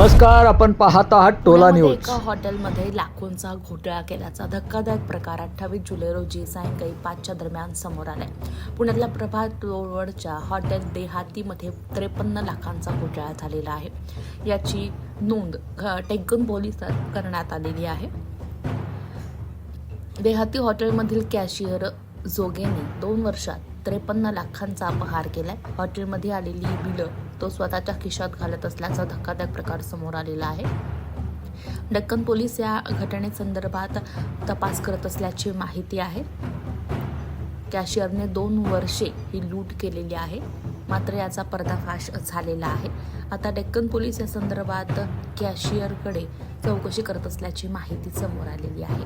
नमस्कार आपण पाहत आहात टोला न्यूज. एका हॉटेलमध्ये लाखोंचा घोटाळा केल्याचा धक्कादायक प्रकार अठ्ठावीस जुलै रोजी सायंकाळी पाचच्या दरम्यान समोर आलाय. पुण्यातल्या प्रभात रोडवरच्या हॉटेल देहातीमध्ये त्रेपन्न लाखांचा घोटाळा झालेला आहे. याची नोंद टेक्कन पोलिसात करण्यात आलेली आहे. देहाती हॉटेलमधील कॅशियर जोगेने दोन वर्षात त्रेपन्न लाखांचा अपहार केलाय. हॉटेलमध्ये आलेली बिलं तो स्वतःच्या खिशात घालत असल्याचा धक्कादायक प्रकार समोर आलेला आहे. डक्कन पोलीस या घटनेसंदर्भात तपास करत असल्याची माहिती आहे. कॅशियरने दोन वर्षे ही लूट केलेली आहे. मात्र याचा पर्दाफाश झालेला आहे. आता डेक्कन पोलीस या संदर्भात कॅशियरकडे चौकशी करत असल्याची माहिती समोर आलेली आहे.